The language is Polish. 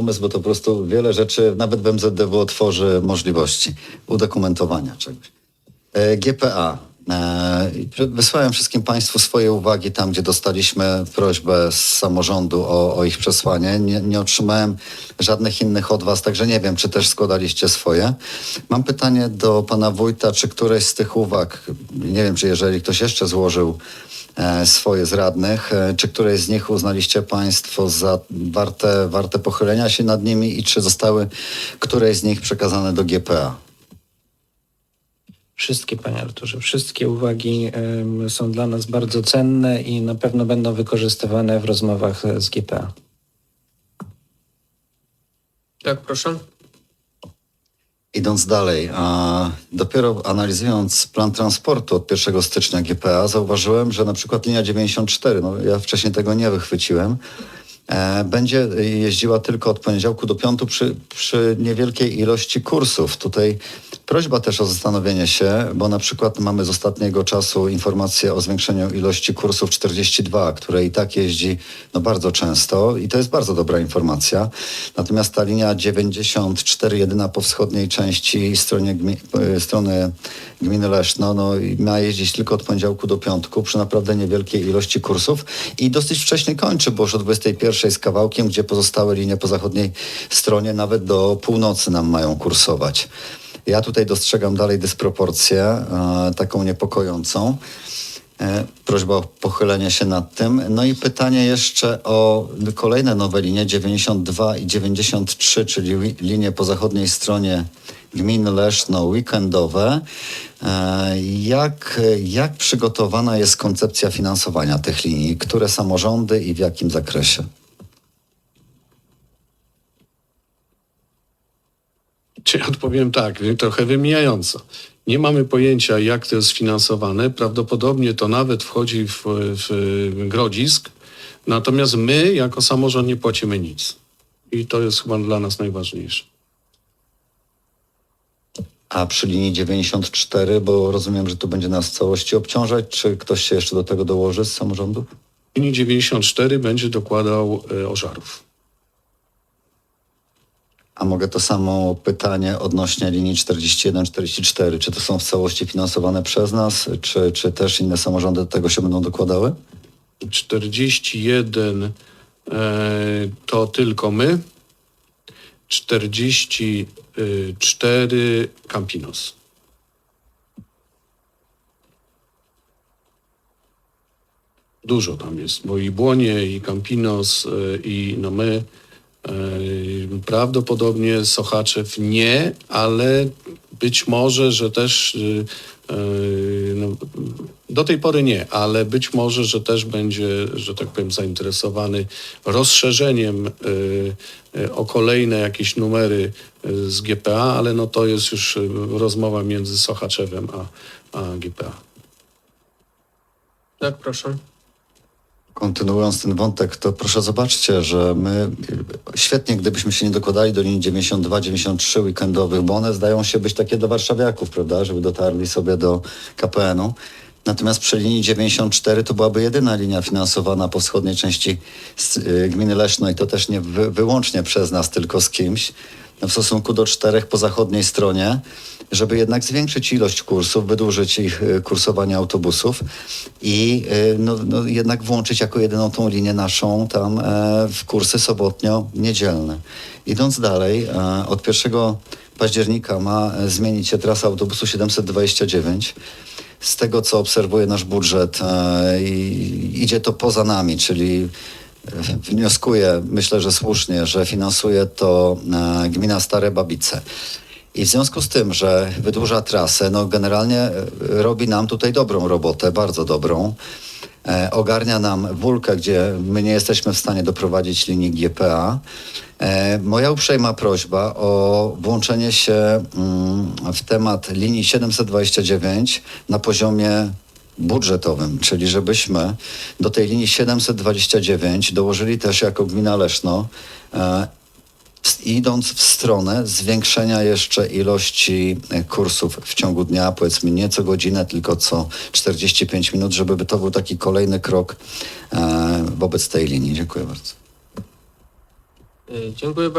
pomysł, bo to po prostu wiele rzeczy, nawet w MZDW otworzy możliwości udokumentowania czegoś. E, GPA. E, Wysłałem wszystkim Państwu swoje uwagi tam, gdzie dostaliśmy prośbę z samorządu o, o ich przesłanie. Nie, nie otrzymałem żadnych innych od Was, także nie wiem, czy też składaliście swoje. Mam pytanie do Pana Wójta, czy któreś z tych uwag, nie wiem, czy jeżeli ktoś jeszcze złożył e, swoje z radnych, e, czy któreś z nich uznaliście Państwo za warte, warte pochylenia się nad nimi i czy zostały któreś z nich przekazane do GPA? Wszystkie, panie Arturze, wszystkie uwagi są dla nas bardzo cenne i na pewno będą wykorzystywane w rozmowach z GPA. Tak, proszę. Idąc dalej, a dopiero analizując plan transportu od 1 stycznia GPA, zauważyłem, że na przykład linia 94, no ja wcześniej tego nie wychwyciłem, e, będzie jeździła tylko od poniedziałku do piątku przy, przy niewielkiej ilości kursów. Tutaj prośba też o zastanowienie się, bo na przykład mamy z ostatniego czasu informację o zwiększeniu ilości kursów 42, które i tak jeździ no, bardzo często i to jest bardzo dobra informacja. Natomiast ta linia 94, jedyna po wschodniej części stronie gmi, e, strony gminy Leszno, no, ma jeździć tylko od poniedziałku do piątku przy naprawdę niewielkiej ilości kursów i dosyć wcześnie kończy, bo już o 21 z kawałkiem, gdzie pozostałe linie po zachodniej stronie nawet do północy nam mają kursować. Ja tutaj dostrzegam dalej dysproporcję, e, taką niepokojącą. E, Prośba o pochylenie się nad tym. No i pytanie jeszcze o kolejne nowe linie 92 i 93, czyli linie po zachodniej stronie gminy Leszno, weekendowe. E, Jak, jak przygotowana jest koncepcja finansowania tych linii? Które samorządy i w jakim zakresie? Czy ja odpowiem tak, trochę wymijająco. Nie mamy pojęcia, jak to jest finansowane. Prawdopodobnie to nawet wchodzi w, w grodzisk. Natomiast my, jako samorząd, nie płacimy nic. I to jest chyba dla nas najważniejsze. A przy linii 94, bo rozumiem, że to będzie nas w całości obciążać, czy ktoś się jeszcze do tego dołoży z samorządów? W linii 94 będzie dokładał e, ożarów. A mogę to samo pytanie odnośnie linii 41-44. Czy to są w całości finansowane przez nas, czy, czy też inne samorządy do tego się będą dokładały? 41 e, to tylko my. 44 Campinos. Dużo tam jest, bo i Błonie, i Campinos, e, i no my. E, Prawdopodobnie Sochaczew nie, ale być może, że też e, e, no, do tej pory nie, ale być może, że też będzie, że tak powiem, zainteresowany rozszerzeniem y, y, o kolejne jakieś numery y, z GPA, ale no to jest już y, rozmowa między Sochaczewem a, a GPA. Tak, proszę. Kontynuując ten wątek, to proszę zobaczcie, że my świetnie, gdybyśmy się nie dokładali do linii 92-93 weekendowych, bo one zdają się być takie do warszawiaków, prawda, żeby dotarli sobie do KPN-u. Natomiast przy linii 94 to byłaby jedyna linia finansowana po wschodniej części y, gminy Leszno i to też nie wy, wyłącznie przez nas, tylko z kimś w stosunku do czterech po zachodniej stronie, żeby jednak zwiększyć ilość kursów, wydłużyć ich y, kursowanie autobusów i y, no, no, jednak włączyć jako jedyną tą linię naszą tam e, w kursy sobotnio-niedzielne. Idąc dalej, e, od 1 października ma e, zmienić się trasa autobusu 729 z tego, co obserwuje nasz budżet, idzie to poza nami, czyli e, wnioskuję, myślę, że słusznie, że finansuje to e, gmina Stare Babice. I w związku z tym, że wydłuża trasę, no generalnie e, robi nam tutaj dobrą robotę, bardzo dobrą. E, ogarnia nam wulkę, gdzie my nie jesteśmy w stanie doprowadzić linii GPA. Moja uprzejma prośba o włączenie się mm, w temat linii 729 na poziomie budżetowym, czyli żebyśmy do tej linii 729 dołożyli też jako gmina Leszno e, idąc w stronę zwiększenia jeszcze ilości e, kursów w ciągu dnia, powiedzmy nie co godzinę, tylko co 45 minut, żeby to był taki kolejny krok e, wobec tej linii. Dziękuję bardzo. Dziękuję bardzo.